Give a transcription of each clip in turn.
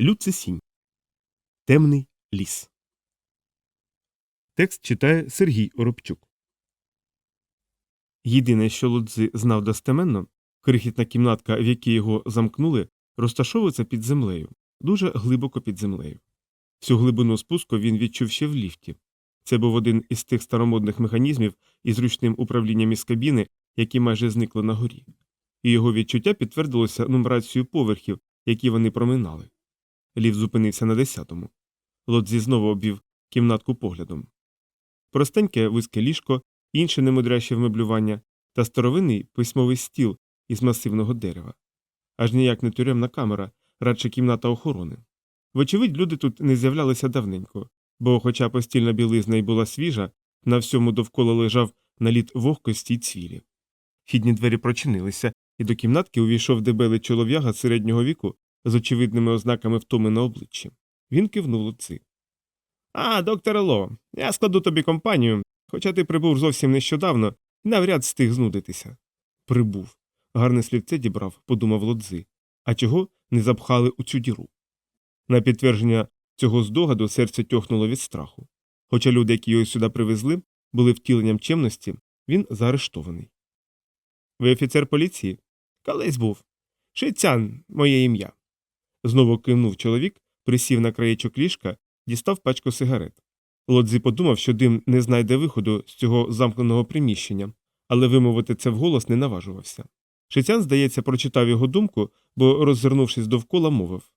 Люцисінь. Темний ліс. Текст читає Сергій Оробчук. Єдине, що Лудзи знав достеменно, крихітна кімнатка, в якій його замкнули, розташовується під землею, дуже глибоко під землею. Всю глибину спуску він відчув ще в ліфті. Це був один із тих старомодних механізмів із ручним управлінням із кабіни, які майже зникли на горі. І його відчуття підтвердилося нумерацією поверхів, які вони проминали. Ліфт зупинився на десятому. Лодзі знову обвів кімнатку поглядом. Простеньке вузьке ліжко, інше немудряще вмеблювання та старовинний письмовий стіл із масивного дерева. Аж ніяк не тюремна камера, радше кімната охорони. Вочевидь, люди тут не з'являлися давненько, бо, хоча постільна білизна й була свіжа, на всьому довкола лежав наліт вогкості й цвілі. Вхідні двері прочинилися, і до кімнатки увійшов дебелий чолов'яга середнього віку з очевидними ознаками втоми на обличчі. Він кивнув Луци. А, доктор Ло, я складу тобі компанію, хоча ти прибув зовсім нещодавно навряд встиг знудитися. Прибув. Гарне слівце дібрав, подумав Лодзи. А чого не запхали у цю діру? На підтвердження цього здогаду серце тьохнуло від страху. Хоча люди, які його сюди привезли, були втіленням чемності, він заарештований. Ви офіцер поліції? Колись був. Шицян, моє ім'я. Знову кивнув чоловік, присів на краєчок ліжка, дістав пачку сигарет. Лодзі подумав, що дим не знайде виходу з цього замкненого приміщення, але вимовити це вголос не наважувався. Шицян, здається, прочитав його думку, бо, роззирнувшись довкола, мовив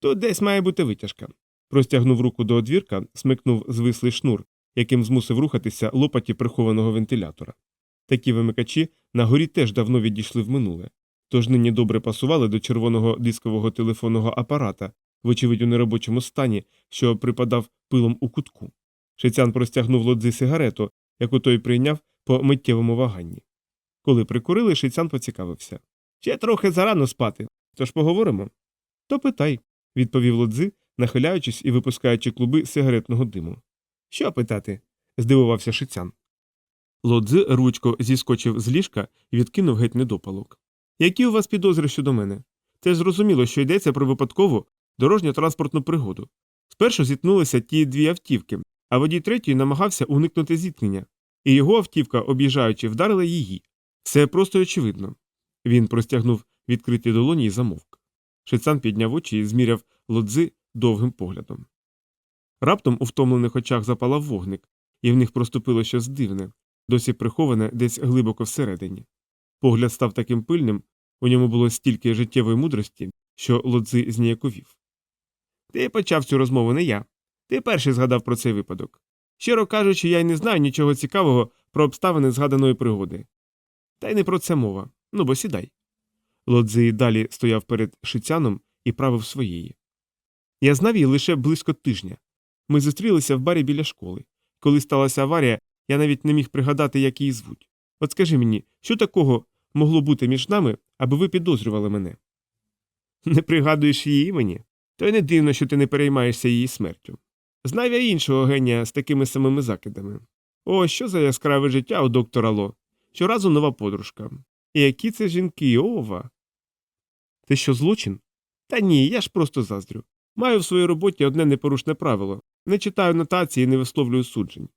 Тут десь має бути витяжка. Простягнув руку до одвірка, смикнув звислий шнур, яким змусив рухатися лопаті прихованого вентилятора. Такі вимикачі на горі теж давно відійшли в минуле, тож нині добре пасували до червоного дискового телефонного апарата, вочевидь у неробочому стані, що припадав пилом у кутку. Шицян простягнув лодзи сигарету, яку той прийняв по миттєвому ваганні. Коли прикурили, шицян поцікавився. Ще трохи зарано спати, тож поговоримо. То питай, відповів лодзи, нахиляючись і випускаючи клуби сигаретного диму. Що питати? здивувався шицян. Лодзи ручко зіскочив з ліжка і відкинув геть недопалок. Які у вас підозри щодо мене? Це зрозуміло, що йдеться про випадкову дорожньо транспортну пригоду. Спершу зіткнулися ті дві автівки, а водій третьої намагався уникнути зіткнення, і його автівка, об'їжджаючи, вдарила її. Все просто й очевидно. Він простягнув відкриті долоні і замовк. Шицан підняв очі і зміряв лодзи довгим поглядом. Раптом у втомлених очах запалав вогник, і в них проступило щось дивне, досі приховане десь глибоко всередині. Погляд став таким пильним, у ньому було стільки життєвої мудрості, що лодзи зніяковів. Ти почав цю розмову не я. Ти перший згадав про цей випадок. Щиро кажучи, я й не знаю нічого цікавого про обставини згаданої пригоди. Та й не про це мова. Ну бо сідай. Лодзи далі стояв перед шицяном і правив своєї. Я знав її лише близько тижня. Ми зустрілися в барі біля школи. Коли сталася аварія, я навіть не міг пригадати, як її звуть. От скажи мені, що такого могло бути між нами, аби ви підозрювали мене? Не пригадуєш її імені? То й не дивно, що ти не переймаєшся її смертю. Знав я іншого генія з такими самими закидами. О, що за яскраве життя у доктора Ло. Щоразу нова подружка. І які це жінки, ова. Ти що злочин? Та ні, я ж просто заздрю. Маю в своїй роботі одне непорушне правило не читаю нотації і не висловлюю суджень.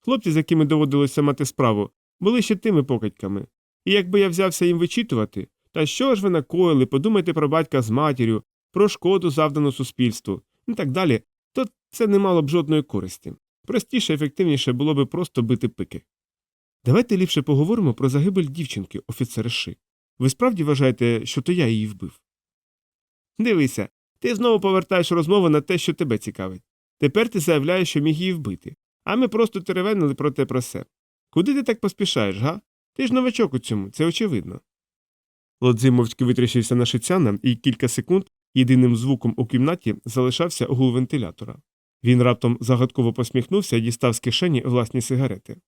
Хлопці, з якими доводилося мати справу, були ще тими покидьками, і якби я взявся їм вичитувати, та що ж ви накоїли, подумайте про батька з матір'ю, про шкоду, завдану суспільству і так далі, то це не мало б жодної користі. Простіше, ефективніше було б просто бити пики. Давайте ліпше поговоримо про загибель дівчинки, офіцери Ши. Ви справді вважаєте, що то я її вбив? Дивися, ти знову повертаєш розмову на те, що тебе цікавить. Тепер ти заявляєш, що міг її вбити, а ми просто теревенили про те про се. Куди ти так поспішаєш, га? Ти ж новачок у цьому, це очевидно. Лодзи мовчки витріщився на шицяна, і кілька секунд єдиним звуком у кімнаті залишався гул вентилятора. Він раптом загадково посміхнувся і дістав з кишені власні сигарети.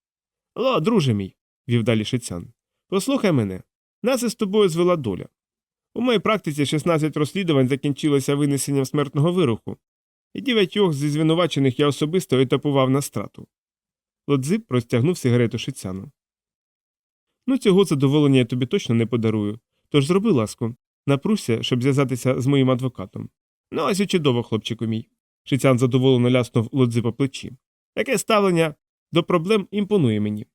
Ло, друже мій, вів далі шицян. Послухай мене. Нас із тобою звела доля. У моїй практиці 16 розслідувань закінчилося винесенням смертного вироку, і дев'ятьох зі звинувачених я особисто етапував на страту. Лодзип простягнув сигарету шицяну. Ну, цього задоволення я тобі точно не подарую, тож зроби ласку, напруся, щоб зв'язатися з моїм адвокатом. Ну, ось і чудово, хлопчику мій. Шицян задоволено ляснув лодзи по плечі. Таке ставлення до проблем імпонує мені.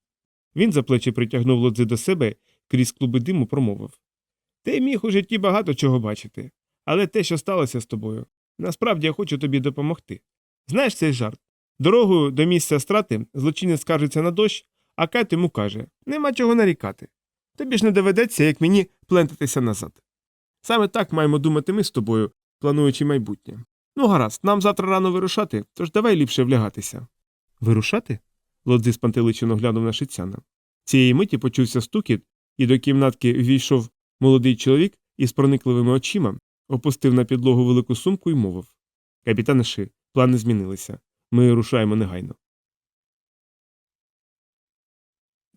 Він за плечі притягнув лодзи до себе, крізь клуби диму промовив. Ти міг у житті багато чого бачити, але те, що сталося з тобою, насправді я хочу тобі допомогти. Знаєш цей жарт? Дорогою до місця страти злочинець скаржиться на дощ, а Кайт йому каже нема чого нарікати. Тобі ж не доведеться, як мені, плентатися назад. Саме так маємо думати ми з тобою, плануючи майбутнє. Ну, гаразд, нам завтра рано вирушати, тож давай ліпше влягатися. Вирушати? Лодзи спантеличено глянув на шицяна. Цієї миті почувся стукіт, і до кімнатки ввійшов молодий чоловік із проникливими очима, опустив на підлогу велику сумку і мовив Капітане Ши, плани змінилися. Ми рушаємо негайно.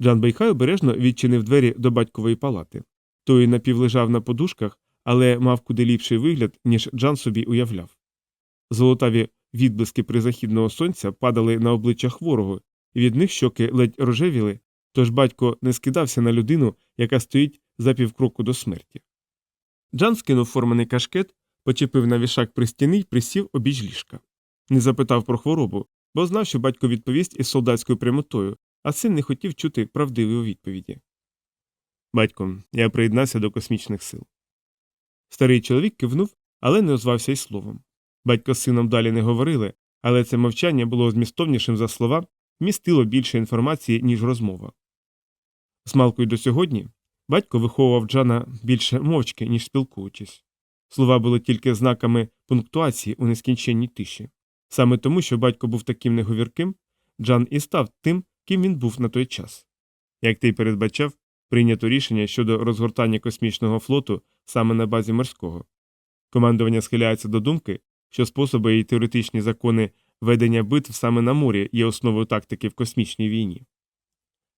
Джан Бейхай обережно відчинив двері до батькової палати. Той напівлежав на подушках, але мав куди ліпший вигляд, ніж Джан собі уявляв. Золотаві відблиски призахідного сонця падали на обличчя хворого, і від них щоки ледь рожевіли, тож батько не скидався на людину, яка стоїть за півкроку до смерті. Джан скинув форманий кашкет, почепив на вішак при стіни й присів обіч ліжка. Не запитав про хворобу, бо знав, що батько відповість із солдатською прямотою, а син не хотів чути правдиві у відповіді. Батько, я приєднався до космічних сил. Старий чоловік кивнув, але не озвався й словом. Батько з сином далі не говорили, але це мовчання було змістовнішим за слова, містило більше інформації, ніж розмова. З малкою до сьогодні батько виховував Джана більше мовчки, ніж спілкуючись. Слова були тільки знаками пунктуації у нескінченній тиші. Саме тому, що батько був таким неговірким, Джан і став тим, ким він був на той час. Як ти й передбачав, прийнято рішення щодо розгортання космічного флоту саме на базі морського. Командування схиляється до думки, що способи і теоретичні закони ведення битв саме на морі є основою тактики в космічній війні.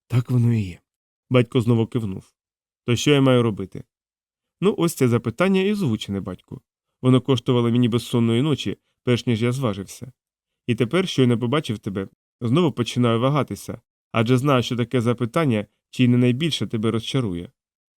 Так воно і є. Батько знову кивнув. То що я маю робити? Ну, ось це запитання і озвучене, батьку. Воно коштувало мені безсонної ночі, перш ніж я зважився. І тепер, що я не побачив тебе, знову починаю вагатися, адже знаю, що таке запитання чи не найбільше тебе розчарує.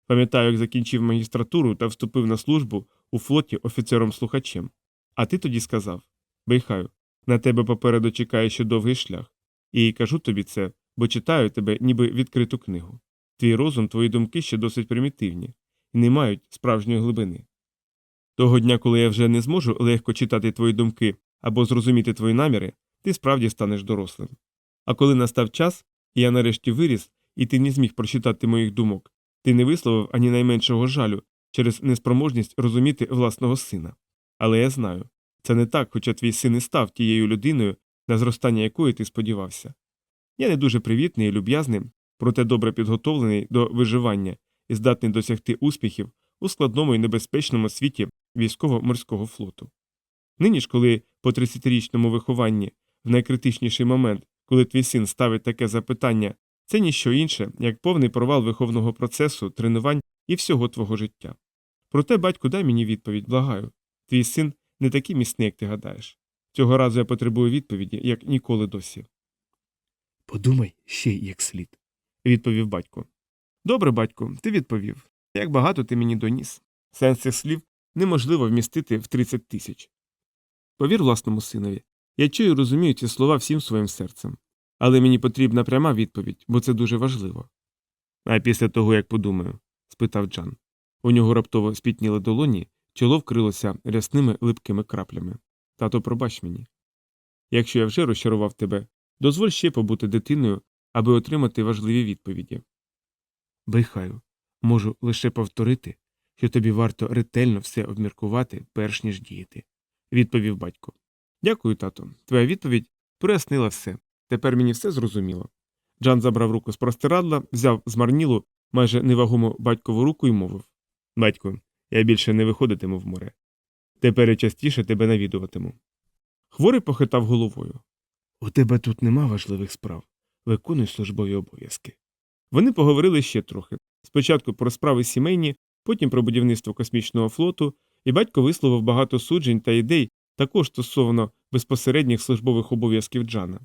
Пам'ятаю, як закінчив магістратуру та вступив на службу у флоті офіцером слухачем. А ти тоді сказав Бейхаю, на тебе попереду чекає ще довгий шлях. І кажу тобі це, бо читаю тебе, ніби відкриту книгу. Твій розум, твої думки ще досить примітивні і не мають справжньої глибини. Того дня, коли я вже не зможу легко читати твої думки або зрозуміти твої наміри, ти справді станеш дорослим. А коли настав час, і я нарешті виріс, і ти не зміг прочитати моїх думок, ти не висловив ані найменшого жалю через неспроможність розуміти власного сина. Але я знаю, це не так, хоча твій син і став тією людиною, на зростання якої ти сподівався. Я не дуже привітний і люб'язний, проте добре підготовлений до виживання і здатний досягти успіхів у складному і небезпечному світі військово-морського флоту. Нині ж, коли по 30-річному вихованні, в найкритичніший момент, коли твій син ставить таке запитання, це ніщо інше, як повний провал виховного процесу, тренувань і всього твого життя. Проте, батьку, дай мені відповідь, благаю. Твій син не такий міцний, як ти гадаєш. Цього разу я потребую відповіді, як ніколи досі. Подумай ще як слід. відповів батько. Добре, батьку, ти відповів. Як багато ти мені доніс. Сенс цих слів неможливо вмістити в 30 тисяч. Повір власному синові. Я чую і розумію ці слова всім своїм серцем. Але мені потрібна пряма відповідь, бо це дуже важливо. А після того, як подумаю? спитав Джан. У нього раптово спітніли долоні, чоло вкрилося рясними липкими краплями. Тато, пробач мені. Якщо я вже розчарував тебе, дозволь ще побути дитиною, аби отримати важливі відповіді. Бейхаю, можу лише повторити, що тобі варто ретельно все обміркувати, перш ніж діяти, відповів батько. Дякую, тато. Твоя відповідь прояснила все. Тепер мені все зрозуміло. Джан забрав руку з простирадла, взяв змарнілу, майже невагому батькову руку і мовив Батько, я більше не виходитиму в море. Тепер я частіше тебе навідуватиму. Хворий похитав головою. У тебе тут нема важливих справ. Виконуй службові обов'язки. Вони поговорили ще трохи. Спочатку про справи сімейні, потім про будівництво космічного флоту, і батько висловив багато суджень та ідей також стосовно безпосередніх службових обов'язків Джана.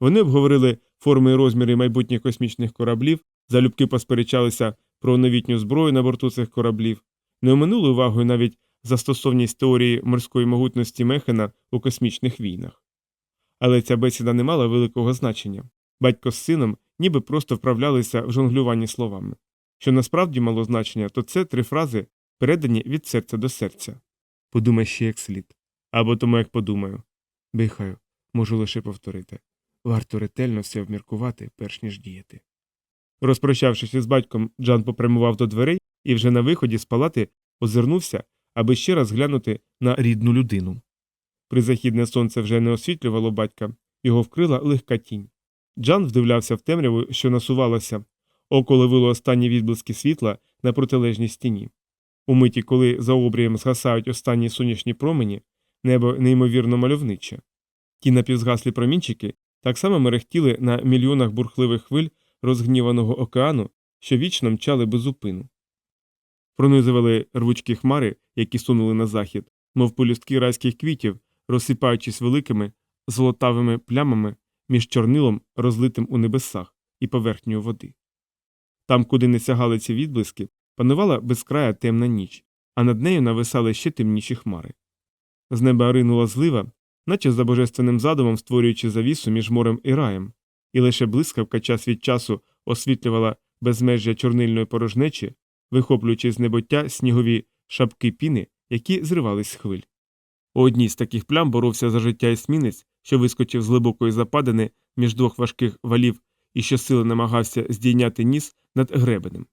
Вони обговорили форми і розміри майбутніх космічних кораблів, залюбки посперечалися про новітню зброю на борту цих кораблів, не оминули увагою навіть застосовність теорії морської могутності Мехена у космічних війнах. Але ця бесіда не мала великого значення. Батько з сином ніби просто вправлялися в жонглюванні словами. Що насправді мало значення, то це три фрази, передані від серця до серця. Подумай ще як слід. Або тому як подумаю. Бихаю, можу лише повторити. Варто ретельно все обміркувати, перш ніж діяти. Розпрощавшись із батьком, Джан попрямував до дверей і вже на виході з палати озирнувся, аби ще раз глянути на рідну людину. Призахідне сонце вже не освітлювало батька, його вкрила легка тінь. Джан вдивлявся в темряву, що насувалося, око ловило останні відблиски світла на протилежній стіні. У миті, коли за обрієм згасають останні сонячні промені, небо неймовірно мальовниче. Ті напівзгаслі промінчики так само мерехтіли на мільйонах бурхливих хвиль розгніваного океану, що вічно мчали без зупину. Пронизували рвучкі хмари, які сунули на захід, мов полюстки райських квітів, розсипаючись великими золотавими плямами між чорнилом, розлитим у небесах, і поверхнею води. Там, куди не сягали ці відблиски, панувала безкрая темна ніч, а над нею нависали ще темніші хмари. З неба ринула злива, наче за божественним задумом створюючи завісу між морем і раєм, і лише блискавка час від часу освітлювала безмежжя чорнильної порожнечі, вихоплюючи з небуття снігові шапки піни, які зривались з хвиль. У одній з таких плям боровся за життя есмінець, що вискочив з глибокої западини між двох важких валів і щосили намагався здійняти ніс над гребенем.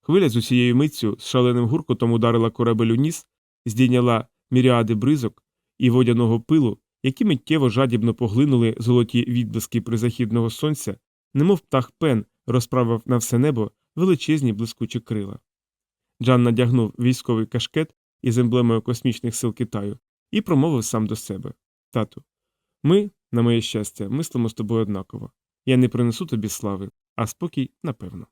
Хвиля з усією миттю з шаленим гуркотом ударила корабель у ніс, здійняла міріади бризок і водяного пилу, які миттєво жадібно поглинули золоті відблиски призахідного сонця, немов птах пен розправив на все небо величезні блискучі крила. Джан надягнув військовий кашкет із емблемою космічних сил Китаю і промовив сам до себе Тату, ми, на моє щастя, мислимо з тобою однаково. Я не принесу тобі слави, а спокій напевно.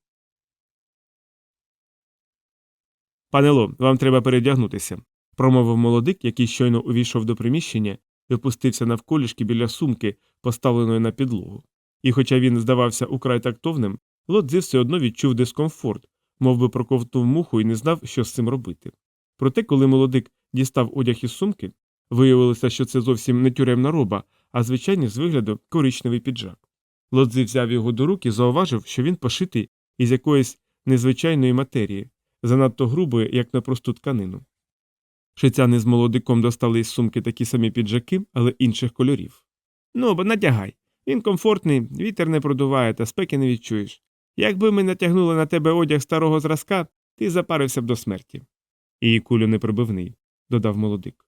Панело, вам треба передягнутися, промовив молодик, який щойно увійшов до приміщення і опустився навколішки біля сумки, поставленої на підлогу. І хоча він здавався украй тактовним, Лодзи все одно відчув дискомфорт, мов би проковтнув муху і не знав, що з цим робити. Проте, коли молодик дістав одяг із сумки, виявилося, що це зовсім не тюремна роба, а звичайний з вигляду коричневий піджак. Лодзи взяв його до рук і зауважив, що він пошитий із якоїсь незвичайної матерії, занадто грубої, як на просту тканину. Шицяни з молодиком достали із сумки такі самі піджаки, але інших кольорів. Ну, бо натягай. Він комфортний, вітер не продуває, та спеки не відчуєш. Якби ми натягнули на тебе одяг старого зразка, ти запарився б до смерті. І кулю непробивний, додав молодик.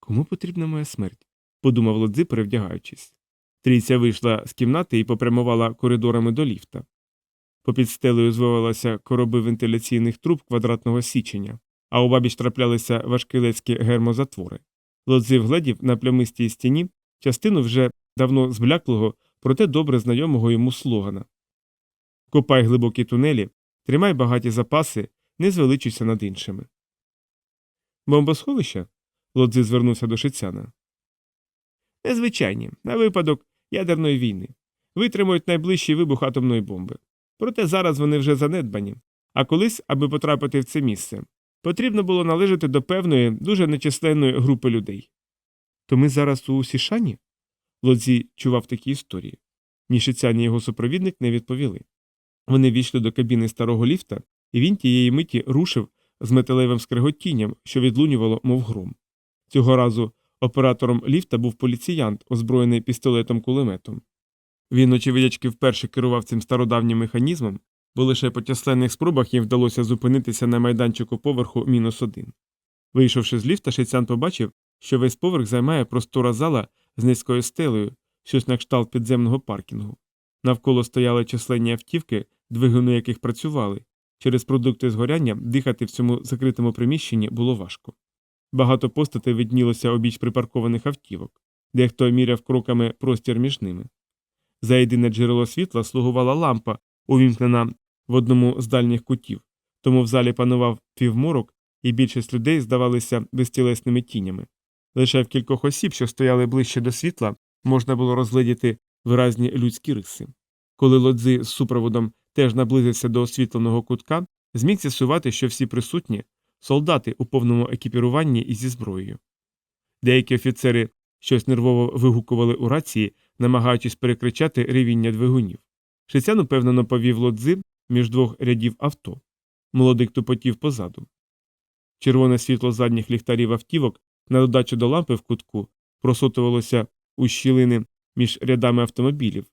Кому потрібна моя смерть? подумав лодзи, перевдягаючись. Трійця вийшла з кімнати і попрямувала коридорами до ліфта. Попід стелею звивалися короби вентиляційних труб квадратного січення, а у бабіч траплялися важкилецькі гермозатвори. Лодзи вгледів на плямистій стіні частину вже давно збляклого, проте добре знайомого йому слогана Копай глибокі тунелі, тримай багаті запаси, не звеличуйся над іншими. Бомбосховища? Лодзи звернувся до Шицяна. Незвичайні, на випадок ядерної війни. Витримують найближчий вибух атомної бомби. Проте зараз вони вже занедбані. А колись, аби потрапити в це місце, потрібно було належати до певної, дуже нечисленної групи людей. То ми зараз у Сішані? Лодзі чував такі історії. Ні Шицян, ні його супровідник не відповіли. Вони війшли до кабіни старого ліфта, і він тієї миті рушив з металевим скреготінням, що відлунювало, мов гром. Цього разу оператором ліфта був поліціянт, озброєний пістолетом кулеметом. Він, очевидячки, вперше керував цим стародавнім механізмом, бо лише по численних спробах їм вдалося зупинитися на майданчику поверху мінус один. Вийшовши з ліфта, Шицян побачив, що весь поверх займає простора зала з низькою стелею, щось на кшталт підземного паркінгу. Навколо стояли численні автівки, двигуни яких працювали. Через продукти згоряння дихати в цьому закритому приміщенні було важко. Багато постатей виднілося обіч припаркованих автівок, дехто міряв кроками простір між ними. За єдине джерело світла слугувала лампа, увімкнена в одному з дальніх кутів, тому в залі панував півморок, і більшість людей здавалися безтілесними тінями. Лише в кількох осіб, що стояли ближче до світла, можна було розгледіти виразні людські риси. Коли лодзи з супроводом теж наблизився до освітленого кутка, зміг з'ясувати, що всі присутні солдати у повному екіпіруванні і зі зброєю. Деякі офіцери щось нервово вигукували у рації, намагаючись перекричати ревіння двигунів. Шицян упевнено повів лодзи між двох рядів авто. Молодик тупотів позаду. Червоне світло задніх ліхтарів автівок на додачу до лампи в кутку просотувалося у щілини між рядами автомобілів,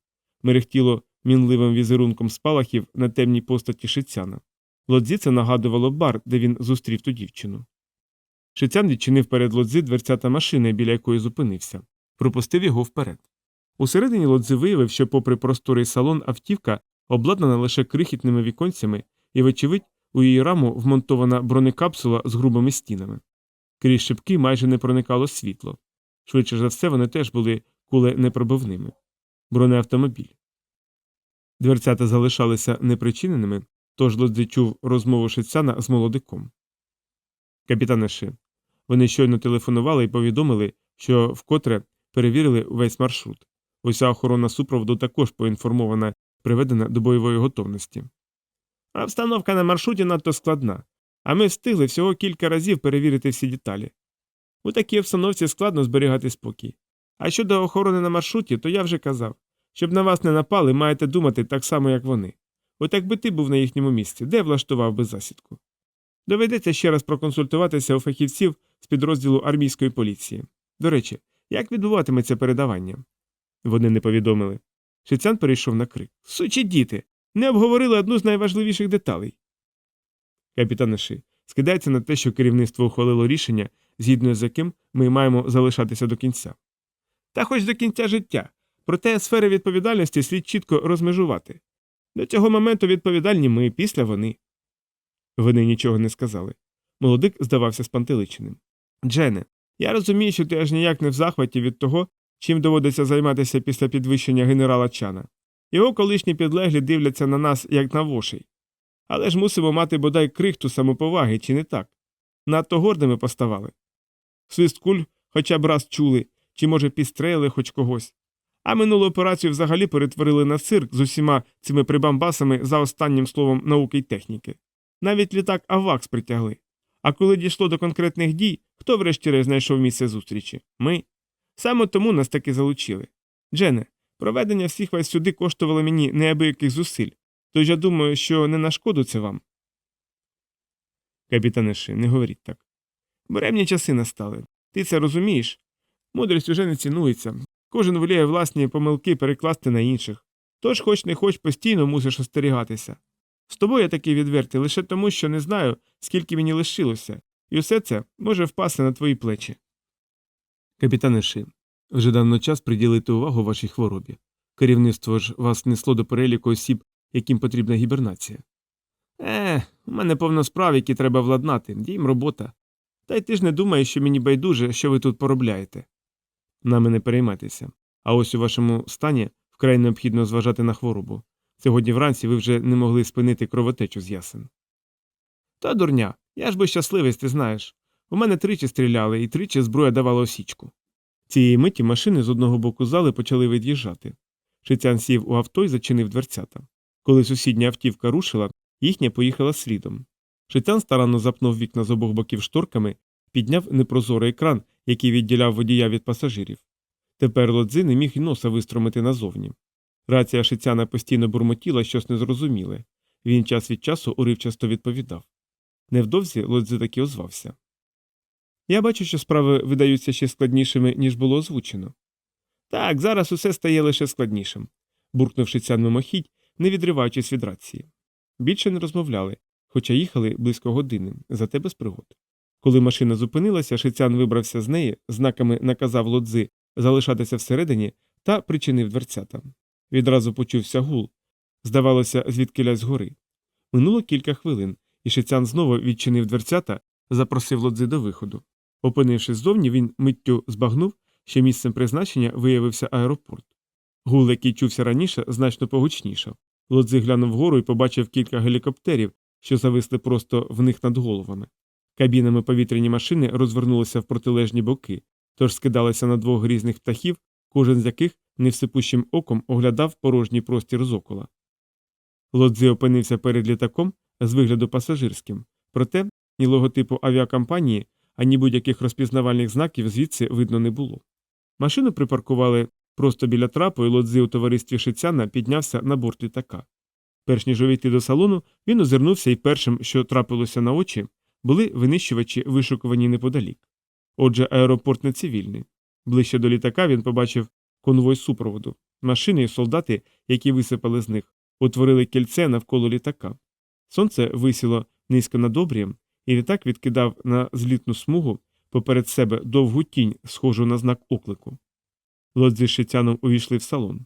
мерехтіло мінливим візерунком спалахів на темній постаті Шицяна. Лодзі це нагадувало бар, де він зустрів ту дівчину. Шицян відчинив перед лодзи дверцята машини, біля якої зупинився, пропустив його вперед. Усередині лодзи виявив, що, попри просторий салон, автівка обладнана лише крихітними віконцями, і, вочевидь, у її раму вмонтована бронекапсула з грубими стінами. Крізь шибки майже не проникало світло. Швидше за все, вони теж були куленепробивними. Бронеавтомобіль. Дверцята залишалися непричиненими, тож Лодзи чув розмову Шицяна з молодиком. Капітане Ши, вони щойно телефонували і повідомили, що вкотре перевірили весь маршрут. Уся охорона супроводу також поінформована, приведена до бойової готовності. А обстановка на маршруті надто складна, а ми встигли всього кілька разів перевірити всі деталі. У такій обстановці складно зберігати спокій. А щодо охорони на маршруті, то я вже казав, щоб на вас не напали, маєте думати так само, як вони. От якби ти був на їхньому місці, де влаштував би засідку? Доведеться ще раз проконсультуватися у фахівців з підрозділу армійської поліції. До речі, як відбуватиметься передавання? Вони не повідомили. Шицян перейшов на крик. Сучі діти! Не обговорили одну з найважливіших деталей. Капітан Ши скидається на те, що керівництво ухвалило рішення, згідно з яким ми маємо залишатися до кінця. Та хоч до кінця життя. Проте сфери відповідальності слід чітко розмежувати. До цього моменту відповідальні ми, після вони. Вони нічого не сказали. Молодик здавався спантеличеним. Джене, я розумію, що ти аж ніяк не в захваті від того, чим доводиться займатися після підвищення генерала Чана. Його колишні підлеглі дивляться на нас, як на вошей. Але ж мусимо мати бодай крихту самоповаги, чи не так? Надто гордими поставали. Свист куль хоча б раз чули, чи, може, підстрелили хоч когось. А минулу операцію взагалі перетворили на цирк з усіма цими прибамбасами за останнім словом науки й техніки. Навіть літак Авакс притягли. А коли дійшло до конкретних дій, хто врешті-решт знайшов місце зустрічі? Ми. Саме тому нас таки залучили. Джене, проведення всіх вас сюди коштувало мені неабияких зусиль, тож я думаю, що не на шкоду це вам. Капітане Ши, не говоріть так. Буремні часи настали. Ти це розумієш? Мудрість уже не цінується. Кожен воліє власні помилки перекласти на інших. Тож, хоч не хоч, постійно мусиш остерігатися. З тобою я такий відвертий лише тому, що не знаю, скільки мені лишилося, і усе це може впасти на твої плечі. Капітане Ши, вже давно час приділити увагу вашій хворобі. Керівництво ж вас несло до переліку осіб, яким потрібна гібернація. Е, у мене повно справ, які треба владнати, дім робота. Та й ти ж не думаєш, що мені байдуже, що ви тут поробляєте. Нами не переймайтеся. А ось у вашому стані вкрай необхідно зважати на хворобу. Сьогодні вранці ви вже не могли спинити кровотечу з ясен. Та дурня, я ж би щасливий, ти знаєш. У мене тричі стріляли, і тричі зброя давала осічку. Цієї миті машини з одного боку зали почали від'їжджати. Шицян сів у авто і зачинив дверцята. Коли сусідня автівка рушила, їхня поїхала слідом. Шицян старанно запнув вікна з обох боків шторками, підняв непрозорий екран, який відділяв водія від пасажирів. Тепер лодзи не міг і носа вистромити назовні. Рація Шицяна постійно бурмотіла щось незрозуміле. Він час від часу уривчасто відповідав. Невдовзі лодзи таки озвався. Я бачу, що справи видаються ще складнішими, ніж було озвучено. Так, зараз усе стає лише складнішим, буркнув Шицян мимохідь, не відриваючись від рації. Більше не розмовляли, хоча їхали близько години, зате без пригод. Коли машина зупинилася, Шицян вибрався з неї, знаками наказав лодзи залишатися всередині та причинив дверцята. Відразу почувся гул. Здавалося, звідкилясь згори. Минуло кілька хвилин, і Шицян знову відчинив дверцята, запросив лодзи до виходу. Опинившись ззовні, він миттю збагнув, що місцем призначення виявився аеропорт. Гул, який чувся раніше, значно погучнішав. Лодзи глянув вгору і побачив кілька гелікоптерів, що зависли просто в них над головами. Кабінами повітряні машини розвернулися в протилежні боки, тож скидалися на двох різних птахів, кожен з яких невсипущим оком оглядав порожній простір зокола. Лодзи опинився перед літаком з вигляду пасажирським, проте ні логотипу авіакомпанії, ані будь-яких розпізнавальних знаків звідси видно не було. Машину припаркували просто біля трапу, і лодзи у товаристві Шицяна піднявся на борт літака. Перш ніж увійти до салону, він озирнувся і першим, що трапилося на очі, були винищувачі, вишукувані неподалік. Отже, аеропорт не цивільний. Ближче до літака він побачив конвой супроводу. Машини і солдати, які висипали з них, утворили кільце навколо літака. Сонце висіло низько над обрієм, і літак відкидав на злітну смугу поперед себе довгу тінь, схожу на знак оклику. Лодзі з шицяном увійшли в салон.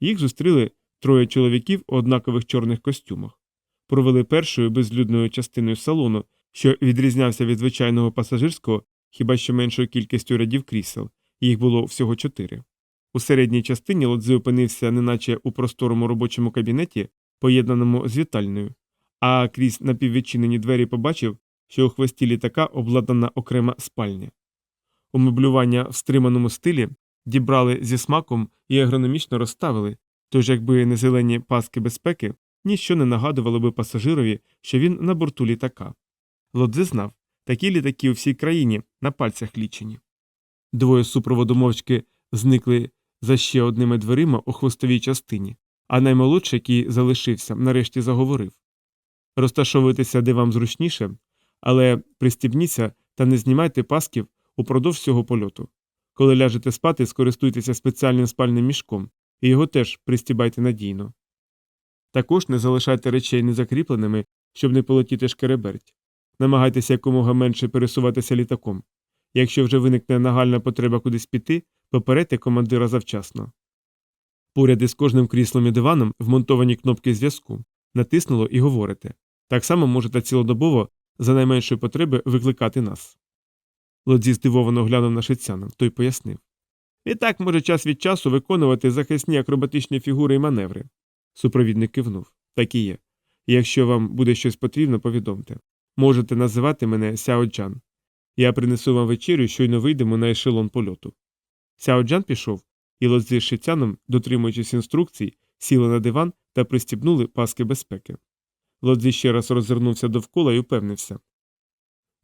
Їх зустріли троє чоловіків у однакових чорних костюмах. Провели першою безлюдною частиною салону, що відрізнявся від звичайного пасажирського хіба що меншою кількістю рядів крісел, їх було всього чотири. У середній частині лодзи опинився неначе у просторому робочому кабінеті, поєднаному з вітальною, а крізь напіввідчинені двері побачив, що у хвості літака обладнана окрема спальня. Умеблювання в стриманому стилі дібрали зі смаком і агрономічно розставили, тож якби не зелені паски безпеки, ніщо не нагадувало би пасажирові, що він на борту літака. Лодзи знав, такі літаки у всій країні на пальцях лічені. Двоє супроводу мовчки зникли за ще одними дверима у хвостовій частині, а наймолодший, який залишився, нарешті заговорив Розташовуйтеся, де вам зручніше, але пристібніться та не знімайте пасків упродовж цього польоту. Коли ляжете спати, скористуйтеся спеціальним спальним мішком, і його теж пристібайте надійно. Також не залишайте речей незакріпленими, щоб не полетіти шкереберть. Намагайтеся якомога менше пересуватися літаком. Якщо вже виникне нагальна потреба кудись піти, попередьте командира завчасно. Поряд із кожним кріслом і диваном вмонтовані кнопки зв'язку. Натиснуло і говорите. Так само можете цілодобово за найменшої потреби викликати нас. Лодзі здивовано глянув на шицяна, той пояснив. Літак може час від часу виконувати захисні акробатичні фігури і маневри. Супровідник кивнув. Так і є. Якщо вам буде щось потрібно, повідомте. Можете називати мене Сяо Джан. Я принесу вам вечерю, щойно вийдемо на ешелон польоту. Сяо Джан пішов, і Лодзі з шицяном, дотримуючись інструкцій, сіли на диван та пристібнули паски безпеки. Лодзі ще раз розвернувся довкола і упевнився.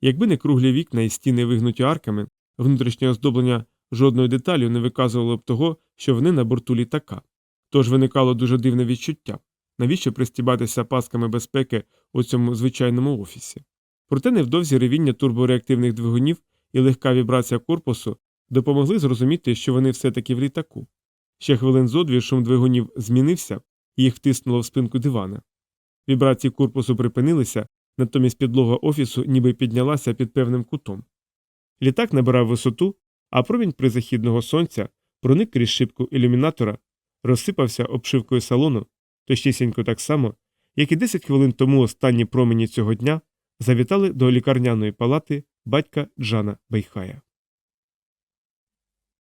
Якби не круглі вікна і стіни вигнуті арками, внутрішнє оздоблення жодною деталю не виказувало б того, що вони на борту літака. Тож виникало дуже дивне відчуття навіщо пристібатися пасками безпеки у цьому звичайному офісі. Проте невдовзі ревіння турбореактивних двигунів і легка вібрація корпусу допомогли зрозуміти, що вони все таки в літаку. Ще хвилин зо дві шум двигунів змінився, їх втиснуло в спинку дивана. Вібрації корпусу припинилися, натомість підлога офісу ніби піднялася під певним кутом. Літак набирав висоту, а промінь призахідного сонця проник крізь шибку ілюмінатора, розсипався обшивкою салону, точнісінько так само, як і 10 хвилин тому останні промені цього дня завітали до лікарняної палати батька Джана Бейхая.